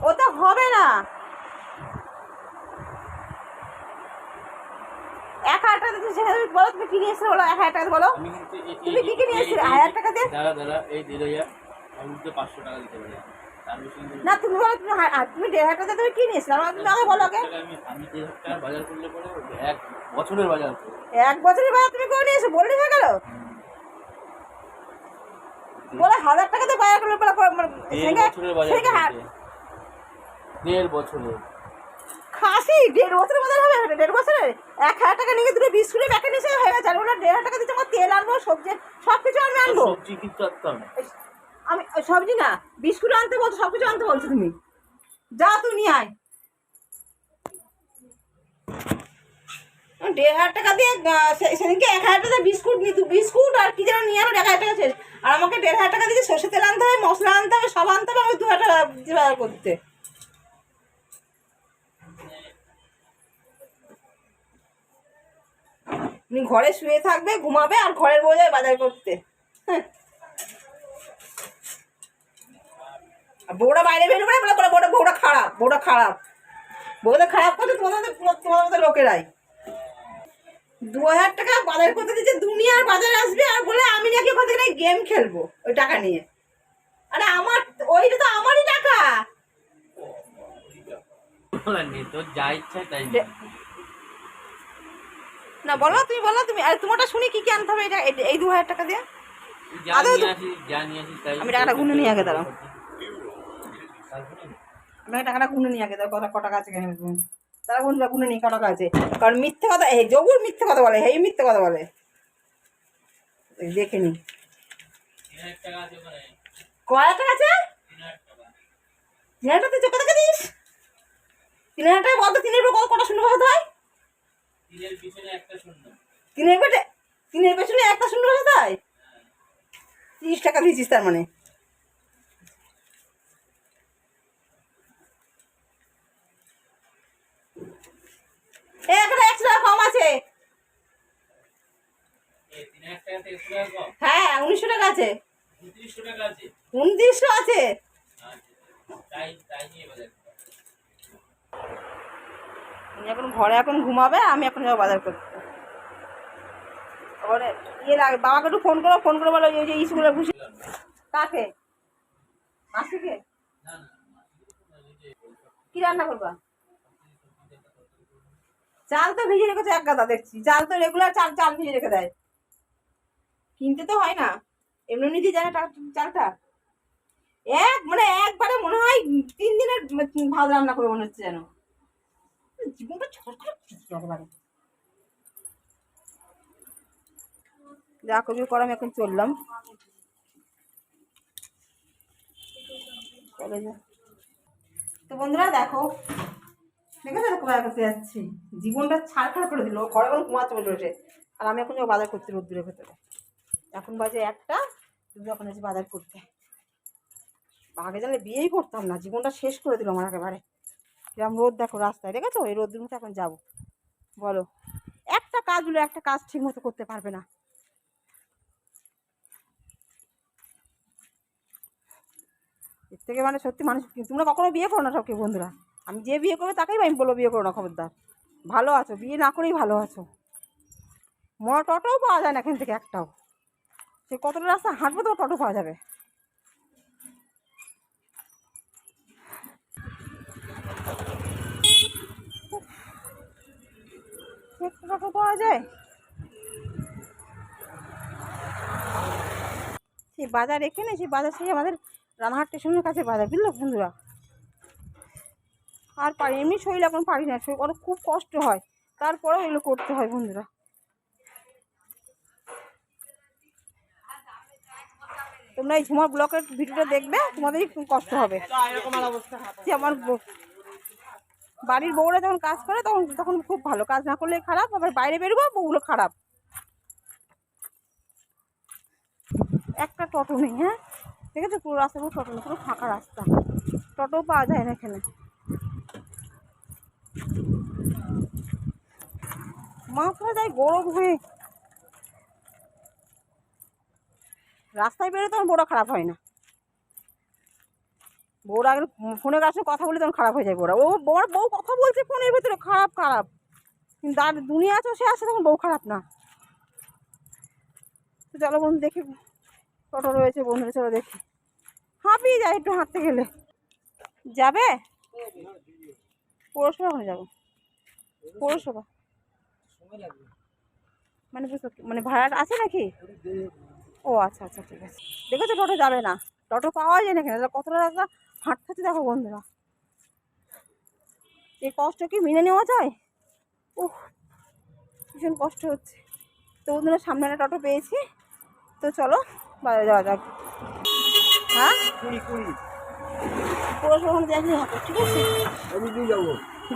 ওটা হবে না। এক হাজার টাকা সেখানে তুমি বলো তুমি কি নিয়ে এসেছ বলো এক হাজার টাকা বলো। তুমি এই- কি কি নিয়ে এই- হাজার টাকা দিয়ে? দাঁড়া দাঁড়া এই দেড় হাজার আমি কিন্তু পাঁচশো টাকা দিতে পারি। তার বেশি কিন্তু না তুমি বলো তুমি তুমি দেড় হাজার টাকা তুমি কি নিয়ে এসেছিলে? আমার তুমি আগে বলো আগে আমি আমি দেড় হাজার টাকার বাজার করলে পরে এক বছরের বাজার এক বছরের বাজার তুমি করে নিয়ে এসো গেল? বলে হাজার টাকা দিয়ে বাজার করলে দেড় বছরের খাসি? দেড় বছরের বাজার হবে? দেড় বছরের এক হাজার টাকা নিয়ে দুটো বিস্কুটের প্যাকেট এসে হয়ে গেছে। আর ওরা দেড় হাজার টাকা দিচ্ছে আমার তেল আনব সবজি সব কিছু আমি আনব। সবজি কিনতে পারতাম আমি সবজি না বিস্কুট আনতে বলছো সব কিছু আনতে বলছো তুমি। যা তুই নিয়ে আয়। দেড় হাজার টাকা দিয়ে সেদিনকে এক হাজার টাকা বিস্কুট নি বিস্কুট আর কি যেন নিয়ে আনো এক হাজার টাকা শেষ। আর আমাকে দেড় হাজার টাকা দিয়ে সর্ষে তেল আনতে হবে মশলা আনতে হবে সব আনতে হবে আমি দু হাজার টাকা করতে। তুমি ঘরে শুয়ে থাকবে ঘুমাবে আর ঘরের বউ যাবে বাজার করতে। হ্যাঁ। বাইরে বেরোবে না বলে বউটা বউটা খারাপ বউটা খারাপ। বউটা খারাপ করছে তোমাদের তোমাদের মতো লোকেরাই। দু হাজার টাকা বাজার করতে দিচ্ছে দুনিয়ার বাজারে আসবে আর বলে আমি নাকি ওখান থেকে গেম খেলব ওই টাকা নিয়ে। আরে আমার ওইটা তো আমারই টাকা। যা ইচ্ছা তাই নে। বলো তুমি বলো তুমি। আর তোমারটা শুনি কি কি আনতে হবে এটা এই- দু হাজার টাকা দিয়ে? তুই তাই আমি টাকাটা গুনে নিয়ে আগে দাঁড়াও। আমি টাকাটা গুনে নিয়ে আগে দাও কত ক টাকা আছে কেন তারা বন্ধুরা গুনে নিয়ে ক টাকা আছে। কারণ মিথ্যে কথা এই জগুর মিথ্যে কথা বলে এই মিথ্যে কথা বলে। এই দেখে নি। কয় টাকা আছে? তিন হাজার টাকা টাকা চোখে দেখে দিস। তিন হাজার টাকা বলতো তিনের উপর কত কটা শূন্য বসাতে হয়? তিনের পেটে তিনের পেছনে একটা শূন্য বসাতে হয় তিরিশ টাকা দিয়েছিস তার মানে। এ একটা একশো টাকা কম আছে হ্যাঁ উনিশশো টাকা আছে। উনত্রিশশো আছে উনত্রিশশো আছে আচ্ছা তাই তাই নিয়ে বাজার কর। উনি এখন ঘরে এখন ঘুমাবে, আমি এখন যাব বাজার করতে। ওরে ইয়ে লাগে, বাবাকে একটু ফোন করো ফোন করে বলো ওই যে স্কুলে বসে কাকে? মাসিকে? কি রান্না করবা? চাল তো ভিজে রেখেছে এক গাদা, দেখছি। চাল তো রেগুলার চাল চাল ভিজে রেখে দেয়। কিনতে তো হয় না। এমনি দিয়ে জানে চালটা। এক মানে একবারে মনে হয় তিন দিনের ভাত রান্না করে মনে হচ্ছে যেন। জীবনটা দিচ্ছে একেবারে যা কর আমি এখন চললাম। চলে যা। তো বন্ধুরা দেখো দেখেছ তো করতে যাচ্ছি? জীবনটা ছাড়খাড় করে দিল ঘরে এখন ঘুমাচ্ছে বসে বসে। আর আমি এখন যাব বাজার করতে রোদ্দুরের ভেতরে। এখন বাজে একটা তুমি এখন আছে বাজার করতে। আগে জানলে বিয়েই করতাম না জীবনটা শেষ করে দিল আমার একেবারে। এরকম রোদ দেখো রাস্তায়, দেখেছ? এই রোদ্দুর মতো এখন যাব। বলো, একটা কাজ হলো একটা কাজ ঠিক মতো করতে পারবে না। এর থেকে মানে সত্যি মানুষ, তোমরা কখনো বিয়ে করো না সব কেউ বন্ধুরা? আমি যে বিয়ে করবে তাকেই আমি বলব বিয়ে করো না, খবরদার। ভালো আছো, বিয়ে না করেই ভালো আছো। মরা টোটোও পাওয়া যায় না এখান থেকে একটাও। সে কতটা রাস্তা হাঁটবো তো টোটো পাওয়া যাবে। একটা পাওয়া যায়? সেই বাজার এখানে সেই বাজার সেই আমাদের রানাহাট স্টেশনের কাছে বাজার বুঝলো বন্ধুরা? আর পারি এমনি শরীর এখন পারি না শরীর অনেক খুব কষ্ট হয়। তারপরেও এগুলো করতে হয় বন্ধুরা। তোমরা এই ঝুমার ব্লকের ভিডিওটা দেখবে তোমাদেরই কষ্ট হবে। যে আমার বাড়ির বউরা যখন কাজ করে, তখন তখন খুব ভালো। কাজ না করলে খারাপ, আবার বাইরে বেরোবো, বউগুলো খারাপ। একটা টোটো নেই হ্যাঁ? ঠিক আছে পুরো রাস্তা, পুরো টোটো, পুরো ফাঁকা রাস্তা। টোটো পাওয়া যায় না এখানে। মাথা যায় গরম হয়ে। রাস্তায় বেরোতে আমার বড় খারাপ হয় না। বউরা আগে ফোনে কাছে কথা বলে তখন খারাপ হয়ে যায় বউরা। ও বউর বউ কথা বলছে ফোনের ভিতরে, খারাপ খারাপ। কিন্তু আর দুনিয়া তো সে আসে তখন বউ খারাপ না। তো চলো বন্ধু, দেখি। টোটো রয়েছে বন্ধুরা চলো দেখি। হাঁপিয়ে যায় একটু হাঁটতে গেলে। যাবে? পৌরসভা ওখানে যাব। পৌরসভা। মানে মানে ভাড়া আছে নাকি? ও আচ্ছা আচ্ছা ঠিক আছে। দেখেছ, টোটো যাবে না। টোটো পাওয়া যায় না কতটা রাস্তা হাঁটতে দেখো বন্ধুরা। এই কষ্ট কি মেনে নেওয়া যায়? উহ ভীষণ কষ্ট হচ্ছে। তো বন্ধুরা সামনে একটা টোটো পেয়েছি। তো চলো বাইরে যাওয়া যাক। হ্যাঁ? কুড়ি কুড়ি। পৌরসভা ঠিক আছে? আমি দিয়ে যাব।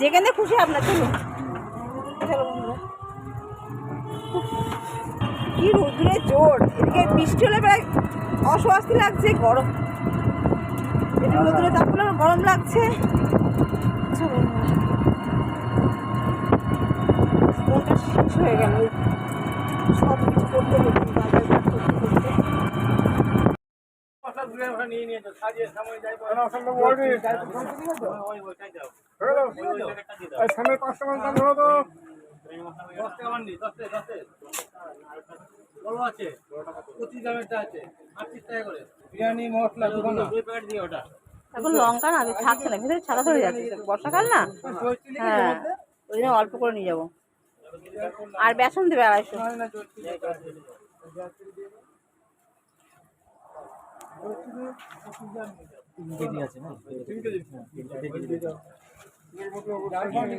যেখানে খুশি আপনার চলুন চলো বন্ধুরা। কি রোদ্রের জোর। এদিকে বৃষ্টি হলে প্রায় অস্বস্তি লাগছে গরম। একটু রোদ্রে তাপলে গরম লাগছে জীবনটা শেষ হয়ে গেল সব কিছু করতে করতে বাজার করতে করতে নিয়ে নিয়ে তো সাজিয়ে সামনে যাই ওই ওইটাই দাও ওই ওই জ্যাকেটটা দিয়ে দাও সামনে কাস্টমার দাম ধরো তো দশ টাকা মাননি দশে দশে বড় আছে পঁচিশ দামেরটা আছে আটত্রিশ টাকা করে। বিরিয়ানি মশলা দুখানা দুই প্যাকেট দিয়ে ওটা। এখন লঙ্কা না থাকছে না ভিতরে ছাড়া ধরে যাচ্ছে। বর্ষাকাল না? হ্যাঁ। ওই জন্য অল্প করে নিয়ে যাব। আর বেসন দেবে আড়াইশো। কেজি আছে না? কম দামের